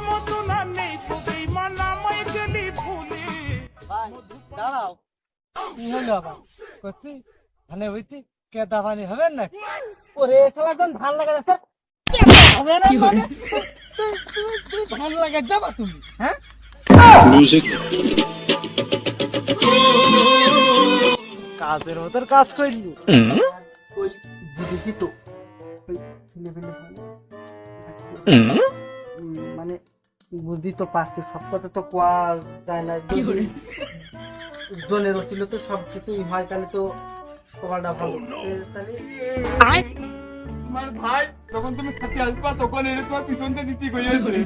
মতন আর নেই গেলি ভুলে। দাঁড়াও। কি হলো আবার? করছি ধানে হইতি কেদা পানি হবে না? ওরে শালা কোন ধান লাগা যাচ্ছে হবে না মানে? তুই- তুই- তুমি তুমি ধান লাগা যাবা তুমি হ্যাঁ? Music, কাজের মতন কাজ করলি ওই বুঝেছি তো। ওই ছেলে পেলে বুদ্ধি তো পাচ্ছে সব কথা তো কোয়া যায় না? জনের ছিল তো সব কিছুই হয় তাহলে তো কপালটা ভালো। তাহলে তোমার ভাই যখন তুমি খেতে আসবা তখন এর তোমার পিছনটা নীতি কইয়াছে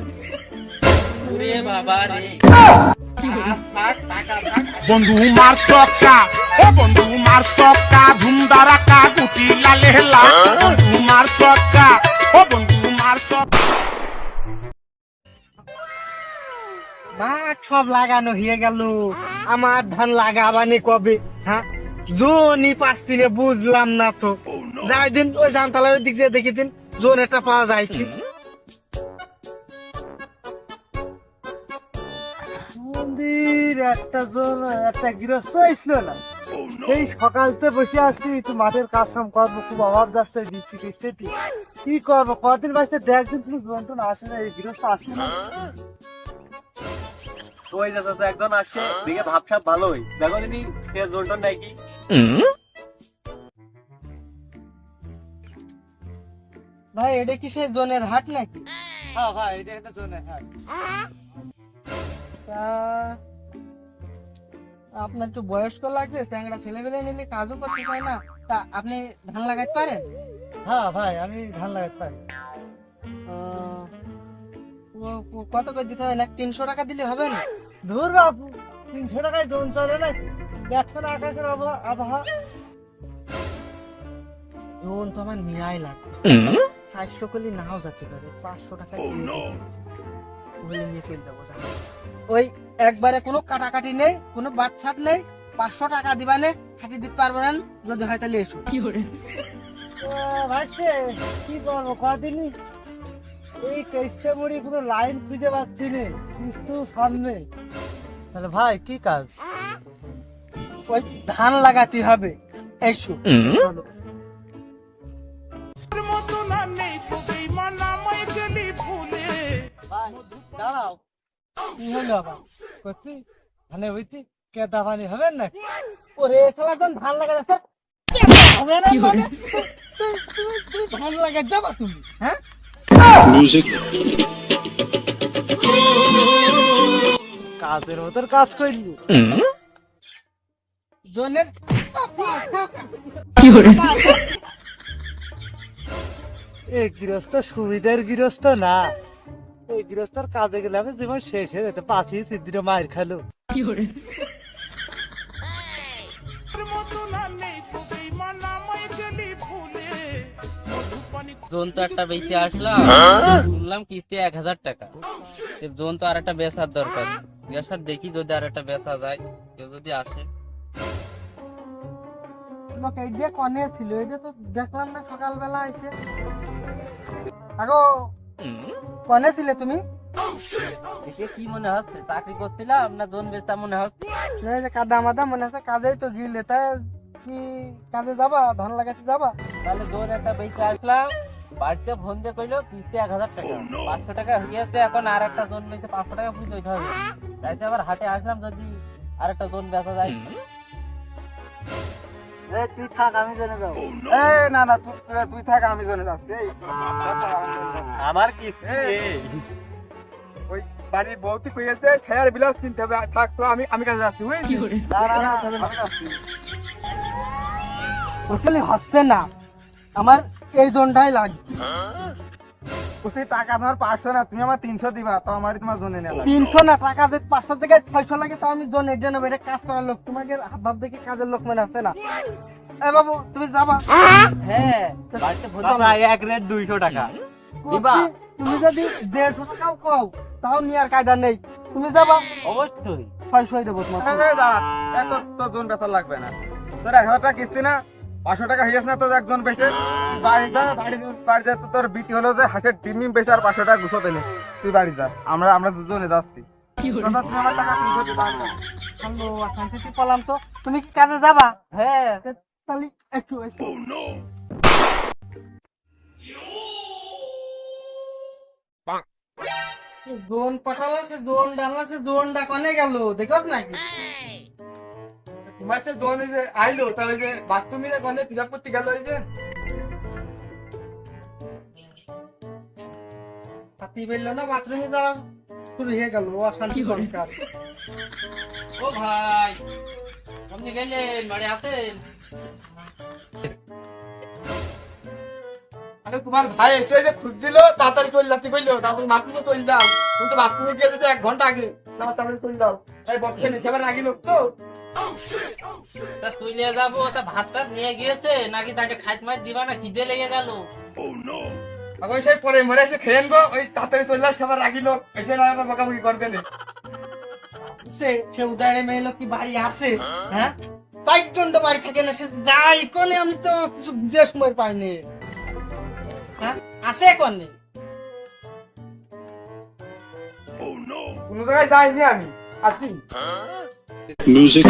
ওরে বাবা রে। থাক, থাক, টাকা থাক। বন্ধু মার সবকা ও বন্ধু মার সবকা ধুমদারাকা গুটি লালে বন্ধু মার সবকা ও বন্ধু মার সব মাঠ সব লাগানো হয়ে গেল। আমার ধান লাগাবানি কবে? হ্যাঁ? জোনই পাচ্ছি না বুঝলাম না তো। যাই দিন ওই জানতালার দিক দিয়ে দেখি দিন জোন একটা পাওয়া যায় কি? মন্দির একটা জোন একটা গৃহস্থ এসছিল না। সেই সকালতে বসে আসছি একটু মাঠের কাজ কাম করব খুব অভাব যাচ্ছে বৃষ্টি টিকছে কি করব? কদিন বাসতে দেখ দিন তুমি জোন টোন আসে না এই গৃহস্থ আসে না। ওই যে চাচা একজন আসছে। দিকে ভাবসাব ভালোই। দেখো দিদি সে জোরটন নাকি? ভাই এটা কি সেই জোনের হাট নাকি? হ্যাঁ ভাই এটা একটা জোনে হ্যাঁ তা আপনার একটু বয়স্ক লাগছে স্যাংরা ছেলে পেলে নিলে কাজও করতে চায় না। তা আপনি ধান লাগাইতে পারেন? হ্যাঁ ভাই আমি ধান লাগাইতে পারি। কত করে দিতে হবে না তিনশো টাকা দিলে হবে না? ধুর বাপু তিনশো টাকায় জোন চলে না দেখছ না আকাশের আবহাওয়া। জোন তো আমার নিয়াই লাগবে। চারশো কলি নাও যেতে পারে পাঁচশো টাকা বলে নিয়ে চলে যাব ওই একবারে কোনো কাটাকাটি নেই কোনো বাচ্চাত নেই পাঁচশো টাকা দিবানে খাতি দিতে পারব না যদি হয় তাহলে এসো। ভাইস্তে কি করব? কদিনই এই কেসে মুড়ি কোনো লাইন খুঁজে পাচ্ছি নে কিন্তু সামনে। তাহলে ভাই কি কাজ? ওই ধান লাগাতে হবে। এসো। দাঁড়াও। করছি ধানে হইতি কেদা পানি হবে না? ওরে শালা কোন ধান লাগা যাচ্ছে হবে না মানে? তুমি ধান লাগা যাবা তুমি হ্যাঁ? Music, কাজের মতন কাজ করলি জনের এই গৃহস্থ সুবিধার গৃহস্থ না। এই গৃহস্থর কাজে গেলে আমি জীবন শেষ হয়ে যেতে পাঁচি সিদ্ধিটা মায়ের খালো। মতন মধুপানি জোন তো একটা বেশি আসলাম শুনলাম কিস্তি এক হাজার টাকা। তো জোন তো আর একটা বেচার দরকার। দেখি যদি আর একটা বেচা যায় কেউ যদি আসে। তোমাকে এই কনে ছিল এটা তো দেখলাম না সকালবেলা এসে। আগো কনে ছিলে তুমি? দেখে কি মনে হচ্ছে চাকরি করছিলাম না জোন বেচা মনে হচ্ছে? যে কাদা মাদা মনে হচ্ছে কাজেই তো গিলে। তাই কি কাজে যাবা ধান লাগাতে যাবা? তাহলে জোন একটা বেচে আসলাম বাড়িতে ফোন দিয়ে কইলো কিস্তি এক হাজার টাকা। পাঁচশো টাকা হয়েছে এখন আর একটা জোন বেচে পাঁচশো টাকা পুজো দিতে হবে। তাইতে আবার হাটে আসলাম যদি আর একটা জোন বেচা যায়। তুই থাক আমি জেনে যাব। না না তুই তুই থাক আমি জনে যাচ্ছি। আমার কিস্তি ওই বাড়ির কইয়াছে কিনতে হবে। থাক তো আমি আমি কাছে যাচ্ছি বুঝলি? না না না আমি যাচ্ছি। আসলে হচ্ছে না। আমার এই জোনটাই বুঝছি টাকা তোমার পাঁচশো না তুমি আমার তিনশো দিবা তো আমারই তোমার তিনশো না টাকা যদি পাঁচশো থেকে ছয়শো লাগে তো আমি জোন এটা নেব। এটা কাজ করার লোক তোমাকে হাত ভাব দেখে কাজের লোক মনে আছে না। এ বাবু তুমি যাবা? হ্যাঁ এক রেট দুইশো টাকা। দিবা? তুমি যদি দেড়শো টাকাও কও তাও নেওয়ার কায়দা নেই। তুমি যাবা? অবশ্যই। ছয়শো দেবো তোমার। এত তো জন বেতন লাগবে না। তোর এক হাজার টাকা কিস্তি না পাঁচশো টাকা হইয়াস না তোর একজন বেঁচে? বাড়ি যা বাড়ি বাড়ি যা তোর বিটি হলো যে হাঁসের ডিমি বেঁচে আর পাঁচশো টাকা গুছো দিলে তুই বাড়ি যা আমরা আমরা দুজনে যাচ্ছি। পলাম তো। তুমি কি কাজে যাবা? হ্যাঁ। তাহলে একটু পাঠালাম দোন ডাললাম সে গেল দেখছ নাকি? তোমার সে যে আইলো তাহলে যে বাথরুমে গনে পিসাব করতে গেল ওই যে। হাতি বেরলো না বাথরুমে যাওয়া শুরু হয়ে গেল ও অশান্তি দরকার। ও ভাই আপনি গেলেন বাড়ি আছেন আরে তোমার ভাই এসে যে খুঁজছিল তাড়াতাড়ি চলে যাতে কইলো। তারপর চলে যাও। তুমি তো বাথরুমে গিয়ে তো এক ঘণ্টা আগে না তারপরে চলে যাও। এই বক্সে নিতে পারে আগে লোক তো। তা তুলে যাব তা ভাত টাত নিয়ে গিয়েছে? নাকি তাকে খাইতে মাছ দিবা না? খিদে লেগে গেল। আবার সেই পরে মরে এসে গো ওই তাড়াতাড়ি চলে যাও সবার আগে লোক। এসে না আবার বকাবকি করবে না সে সে উদারে মেয়ে কি বাড়ি আসে হ্যাঁ? তাই দণ্ড বাড়ি থাকে না সে যাই কনে আমি তো কিছু বুঝে সময় পাইনি হ্যাঁ? আসে কনে কোনো জায়গায় যাইনি আমি আসি Music.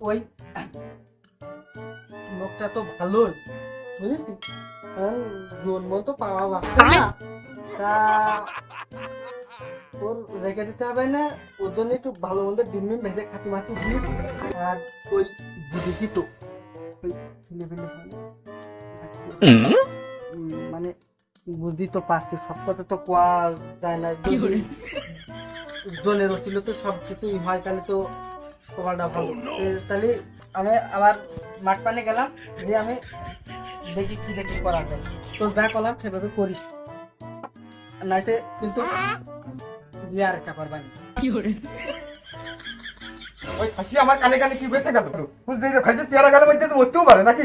ওই লোকটা তো ভালোই বুঝলি? হ্যাঁ, জন্ম তো পাওয়া যাচ্ছে না। তা ওর রেখে দিতে হবে না ওর জন্য একটু ভালো মন্দ ডিম ভেজে খাতি মাতি দিস আর ওই বুঝেছি তো। মানে বুঝি তো পারছি সব কথা তো কোয়া যায় না? জনের ছিল তো সব কিছুই হয় তাহলে তো কপালটা ভালো। তাহলে আমি আবার মাঠ পানে গেলাম দিয়ে আমি দেখি কি দেখি করা যায়। তো যা করলাম সেভাবে করিস। নাইতে কিন্তু দিয়ে আর একটা করবানি ওই হাসি আমার কানে কানে কি বেঁচে গেল বুঝতে খাইতে পেয়ারা গেলে মধ্যে তো মরতেও পারে নাকি?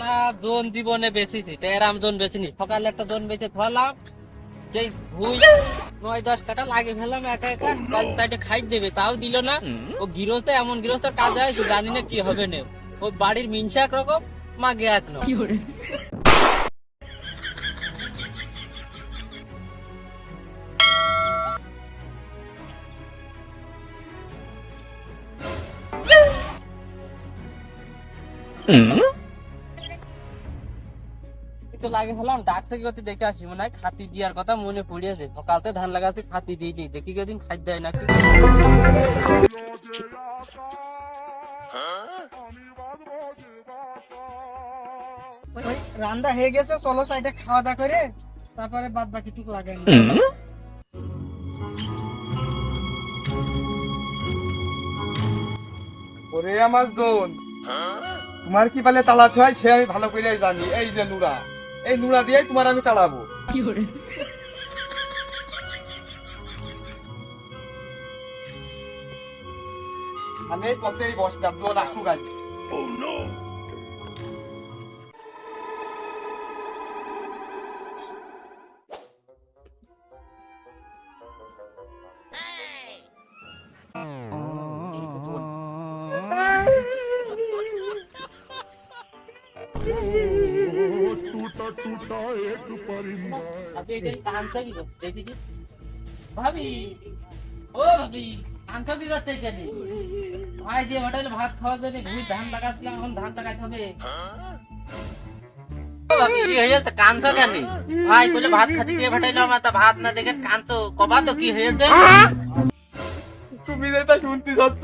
না দোন জীবনে তেরাম জন বেশিনি সকালে একটা দোন বেঁচে থালাম যেই ভুই নয় দশ কাটা লাগে ফেলাম একা একা তাইটা খাই দেবে তাও দিল না। ও গৃহস্থ এমন গৃহস্থর কাজ হয় যে জানি না কি হবে না ও বাড়ির মিনসা একরকম মা জ্ঞাত না একটু লাগে ফেলাম ডাক থেকে গতি দেখে আসি। মনে হয় খাতি দিয়ার কথা মনে পড়িয়েছে সকালতে ধান লাগাচ্ছি খাতি দিই। নি দেখি কদিন খাদ্য দেয় নাকি। রান্না হয়ে গেছে চলো সাইডে খাওয়া দাওয়া করে তারপরে বাদ বাকি টুকু লাগাই ওরে আমার দোন তোমার কি পালে তালাতে হয় সে আমি ভালো করে জানি। এই যে নুরা। এই নুড়া দিয়েই তোমার আমি তাড়াবো আমি এই পথেই বসলাম দোন রাখুক আজ আপনি দেখি ভাবি ও ভাবি করতে? ভাই যে হোটেলে ভাত খাওয়ার জন্য ভুঁই ধান লাগাচ্ছিলাম এখন ধান লাগাতে হবে। কি হয়েছে কাঁদছো কেন? ভাই বলে ভাত খাতে দিয়ে পাঠাইলো আমার তা ভাত না দেখে কাঁদছো। কবা তো কি হয়েছে তুমি যেটা শুনতে যাচ্ছ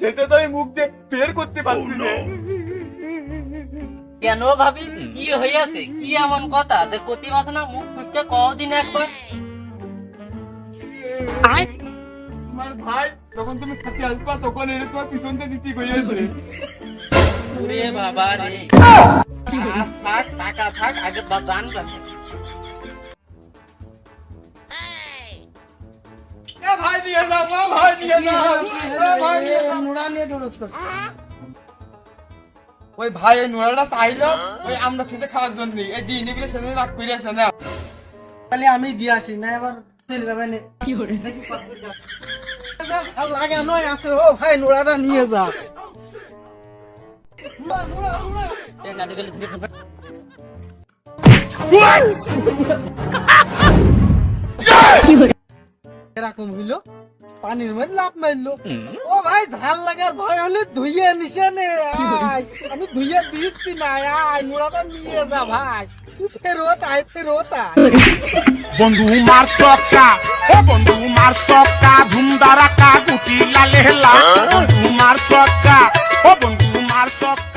সেটা তো আমি মুখ দিয়ে বের করতে পারছি না। কেন ভাবি কি হয়েছে কি এমন কথা যে প্রতি মাস না মুখ ফুটতে কদিন একবার তোমার ভাই যখন তুমি খাতে আসবা তখন এর তোমার পিছন দিয়ে নীতি হয়েছে ওরে বাবা রে থাক, টাকা থাক আগে ভাই নিয়ে যাও ভাই নিয়ে যাও ভাই নিয়ে যাও। নোড়া নিয়ে দৌড়চ্ছ ওই ভাই এই নোড়াটা চাইলো ওই আমরা সেজে খাওয়ার জন্য এই দিন এগুলো সেজে রাখ করে আসে না তাহলে আমি দিয়ে আসি না এবার চলে যাবে না। যায়। লাগানোই আছে। ও ভাই নোড়াটা নিয়ে যা। নোড়া, নোড়া, নোড়া। এই গাড়ি গেলে ধরে ফেলবে। এরকম হইল পানির মধ্যে লাভ মারলো। ও ভাই ঝাল লাগার ভয় হলে ধুইয়ে নিছে নে আয়। আমি ধুইয়ে দিচ্ছি না আয় নোড়াটা নিয়ে যা ভাই। তুই ফেরত আয় ফেরত আয়। বন্ধু মার সক্কা ও বন্ধু মার সক্কা ধুমদারাকা গুটি লালে। লাল বন্ধু মার সক্কা ও বন্ধু মার সক্কা